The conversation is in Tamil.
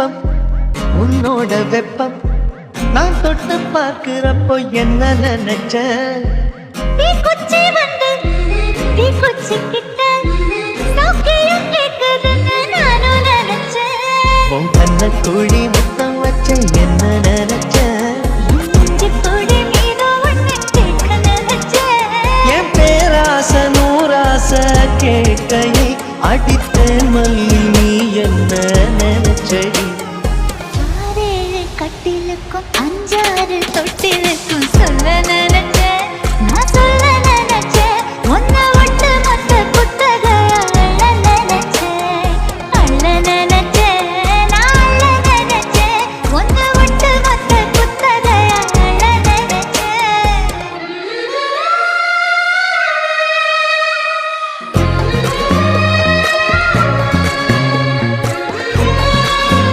வெப்பம் உன்னோட வெப்பம். நான் தொட்டு பார்க்கிறப்போ என்ன நினைச்ச? தீக்குச்சி வந்து தீக்குச்சி கிட்ட சௌக்கியம் கேக்குதுன்னு நானும் நினைச்சேன். உன் கண்ண குழி முத்தம் வச்ச என்ன நினைச்ச? என் பேராச நூறாச கேட்கையை அடித்த மல்லி கட்டிலுக்கும் அஞ்சாறு தொட்டு